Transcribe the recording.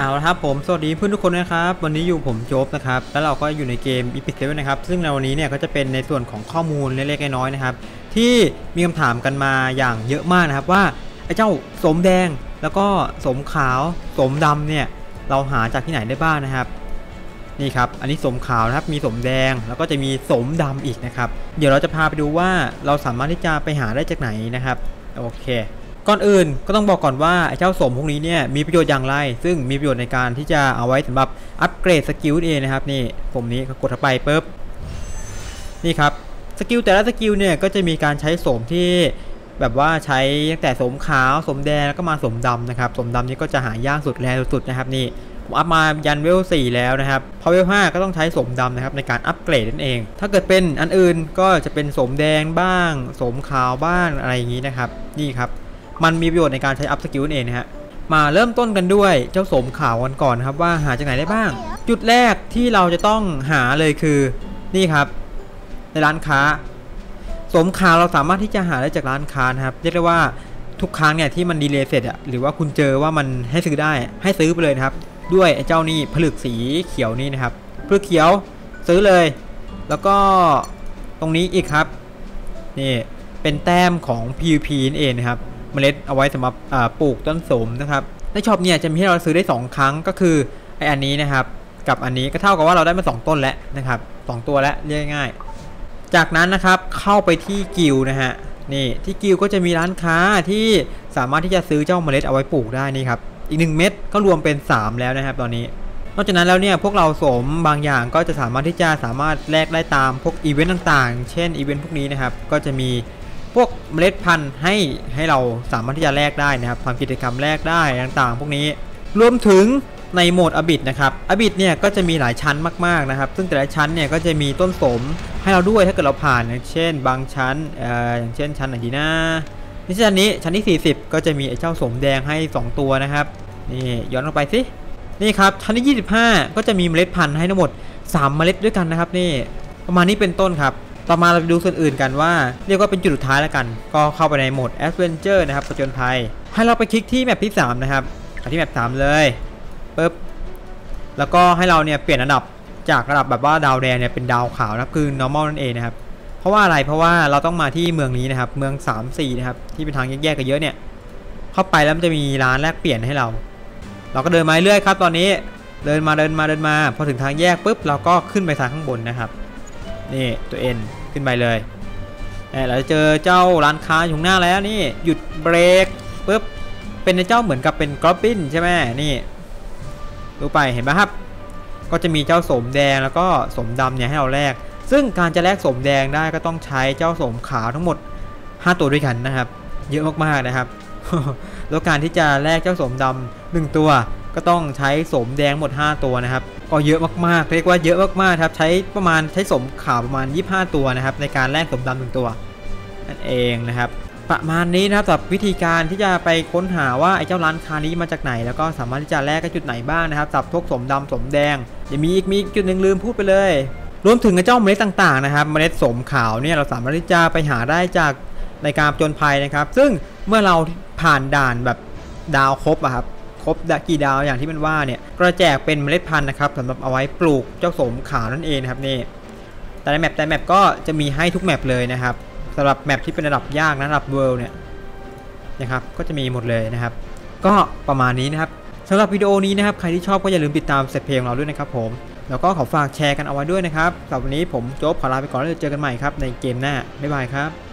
เอาละครับผมสวัสดีเพื่อนทุกคนนะครับวันนี้อยู่ผมโจ๊บนะครับแล้วเราก็อยู่ในเกม Epic Seven นะครับซึ่งในวันนี้เนี่ยก็จะเป็นในส่วนของข้อมูลเล็กๆน้อยๆนะครับที่มีคำถามกันมาอย่างเยอะมากนะครับว่าไอ้เจ้าสมแดงแล้วก็สมขาวสมดำเนี่ยเราหาจากที่ไหนได้บ้างนะครับนี่ครับอันนี้สมขาวนะครับมีสมแดงแล้วก็จะมีสมดำอีกนะครับเดี๋ยวเราจะพาไปดูว่าเราสามารถที่จะไปหาได้จากไหนนะครับโอเค ก่อนอื่นก็ต้องบอกก่อนว่าไอ้เจ้าสมพวกนี้เนี่ยมีประโยชน์อย่างไร ซึ่งมีประโยชน์ในการที่จะเอาไว้สำหรับอัปเกรดสกิลเองนะครับนี่ผมนี้กดเข้าไปปุ๊บนี่ครับสกิลแต่ละสกิลเนี่ยก็จะมีการใช้สมที่แบบว่าใช้ตั้งแต่สมขาวสมแดงแล้วก็มาสมดำนะครับสมดำนี่ก็จะหายากสุดแรงสุดนะครับนี่ผมอัพมายันเวล 4 แล้วนะครับ พอเวล 5 ก็ต้องใช้สมดำนะครับในการอัปเกรดนั่นเอง ถ้าเกิดเป็นอันอื่นก็จะเป็นสมแดงบ้าง สมขาวบ้างอะไรอย่างนี้นะครับ นี่ครับ มันมีประโยชน์ในการใช้อัพสกิลนั่นเองนะฮะมาเริ่มต้นกันด้วยเจ้าสมขาวกันก่อนครับว่าหาจากไหนได้บ้าง จุดแรกที่เราจะต้องหาเลยคือนี่ครับ ในร้านค้า สมขาวเราสามารถที่จะหาได้จากร้านค้านะครับเรียกได้ว่าทุกครั้งเนี่ยที่มันดีเลย์เสร็จอะหรือว่าคุณเจอว่ามันให้ซื้อได้ให้ซื้อไปเลยนะครับ ด้วยเจ้านี่ผลึกสีเขียวนี่นะครับผลึกเขียวซื้อเลย แล้วก็ตรงนี้อีกครับนี่เป็นแต้มของ PVP นั่นเองนะครับ เมล็ดเอาไว้สำหรับปลูกต้นสมนะครับในช็อปเนี่ยจะมีให้เราซื้อได้ 2 ครั้งก็คือไออันนี้นะครับกับอันนี้ก็เท่ากับว่าเราได้มา 2 ต้นแล้วนะครับสตัวแล้วเรียกง่าย จากนั้นนะครับเข้าไปที่กิลนะฮะนี่ที่กิลก็จะมีร้านค้าที่สามารถที่จะซื้อเจ้าเมล็ดเอาไว้ปลูกได้นี่ครับอีก 1 เม็ดก็รวมเป็น 3 แล้วนะครับ ตอนนี้ นอกจากนั้นแล้วเนี่ยพวกเราสมบางอย่างก็จะสามารถที่จะสามารถแลกได้ตามพวกอีเวนต์ต่างๆ เช่นอีเวนต์พวกนี้นะครับก็จะมี วกเมล็ดพันธุ์ให้ให้เราสามารถที่จะแลกได้นะครับทำกิจกรรมแลกได้ต่างๆ พวกนี้รวมถึงในโหมดอบิดนะครับอบิดเนี่ยก็จะมีหลายชั้นมากๆนะครับ ซึ่งแต่ละชั้นเนี่ยก็จะมีต้นสมให้เราด้วยถ้าเกิดเราผ่านอย่างเช่น บางชั้นออย่างเช่นชั้นไหนดีนะนี่ชั้นนี้ชั้นที่ 40 ก็จะมีไอ้เจ้าสมแดงให้ 2 ตัวนะครับนี่ย้อนลงไปสินี่ครับชั้นที่ 25 ก็จะมีเมล็ดพันธุ์ให้ทั้งหมด 3 เมล็ดด้วยกันนะครับนี่ประมาณนี้เป็นต้นครับ ต่อมาเราไปดูส่วนอื่นกันว่า เรียกว่าเป็นจุดสุดท้ายแล้วกัน ก็เข้าไปในโหมด Adventure นะครับประจนภัย ให้เราไปคลิกที่แมปที่ 3 นะครับที่แมป3เลยปึ๊บแล้วก็ให้เราเนี่ยเปลี่ยนระดับจากระดับแบบว่าดาวแดงเนี่ยเป็นดาวขาวนะครับคือ normal นั่นเองนะครับเพราะว่าอะไรเพราะว่าเราต้องมาที่เมืองนี้นะครับ เมือง 3 4 นะครับ ที่เป็นทางแยกๆกันเยอะเนี่ย เข้าไปแล้วมันจะมีร้านแลกเปลี่ยนให้เรา เราก็เดินมาเรื่อยครับ ตอนนี้เดินมาเดินมาเดินมา พอถึงทางแยกปุ๊บเราก็ขึ้นไปทางข้างบนนะครับ นี่ตัวเอ็นขึ้นไปเลยเราจะเจอเจ้าร้านค้าอยู่หน้าแล้วนี่หยุดเบรกปุ๊บเป็นเจ้าเหมือนกับเป็นกรอบบินใช่ไหมนี่ดูไปเห็นไหมครับ ก็จะมีเจ้าสมแดงแล้วก็สมดำเนี่ยให้เราแลกซึ่งการจะแลกสมแดงได้ก็ต้องใช้เจ้าสมขาวทั้งหมด 5 ตัวด้วยกันนะครับ เยอะมากๆนะครับ แล้วการที่จะแลกเจ้าสมดำหนึ่งตัว ก็ต้องใช้สมแดงหมด 5 ตัวนะครับก็เยอะมากๆ เรียกว่าเยอะมากๆครับใช้ประมาณใช้สมขาวประมาณ 25 ตัวนะครับในการแลกสมดำหนึ่งตัวนั่นเองนะครับประมาณนี้นะครับสำหรับวิธีการที่จะไปค้นหาว่าไอ้เจ้าร้านค้านี้มาจากไหน แล้วก็สามารถที่จะแลกกับจุดไหนบ้างนะครับสับพวกสมดำสมแดงจะมีอีกมีอีกจุดหนึ่งลืมพูดไปเลย รวมถึงไอ้เจ้าเมล็ดต่างๆนะครับ เมล็ดสมขาวเนี่ยเราสามารถที่จะไปหาได้จากในการจนภัยนะครับ ซึ่งเมื่อเราผ่านด่านแบบดาวครบอะครับ ครบกี่ดาวอย่างที่มันว่าเนี่ยก็แจกเป็นเมล็ดพันธุ์นะครับสำหรับเอาไว้ปลูกเจ้าสมขาวนั่นเองนะครับนี่แต่ในแมปแต่แมปก็จะมีให้ทุกแมปเลยนะครับสำหรับแมปที่เป็นระดับยากนะระดับเวิลด์เนี่ยนะครับก็จะมีหมดเลยนะครับ ก็ประมาณนี้นะครับสำหรับวิดีโอนี้นะครับใครที่ชอบก็อย่าลืมติดตามเสร็จเพลงเราด้วยนะครับผมแล้วก็ขอฝากแชร์กันเอาไว้ด้วยนะครับสำหรับวันนี้ผมโจ๊บขอลาไปก่อนแล้วเจอกันใหม่ครับในเกมหน้าบ๊ายบายครับ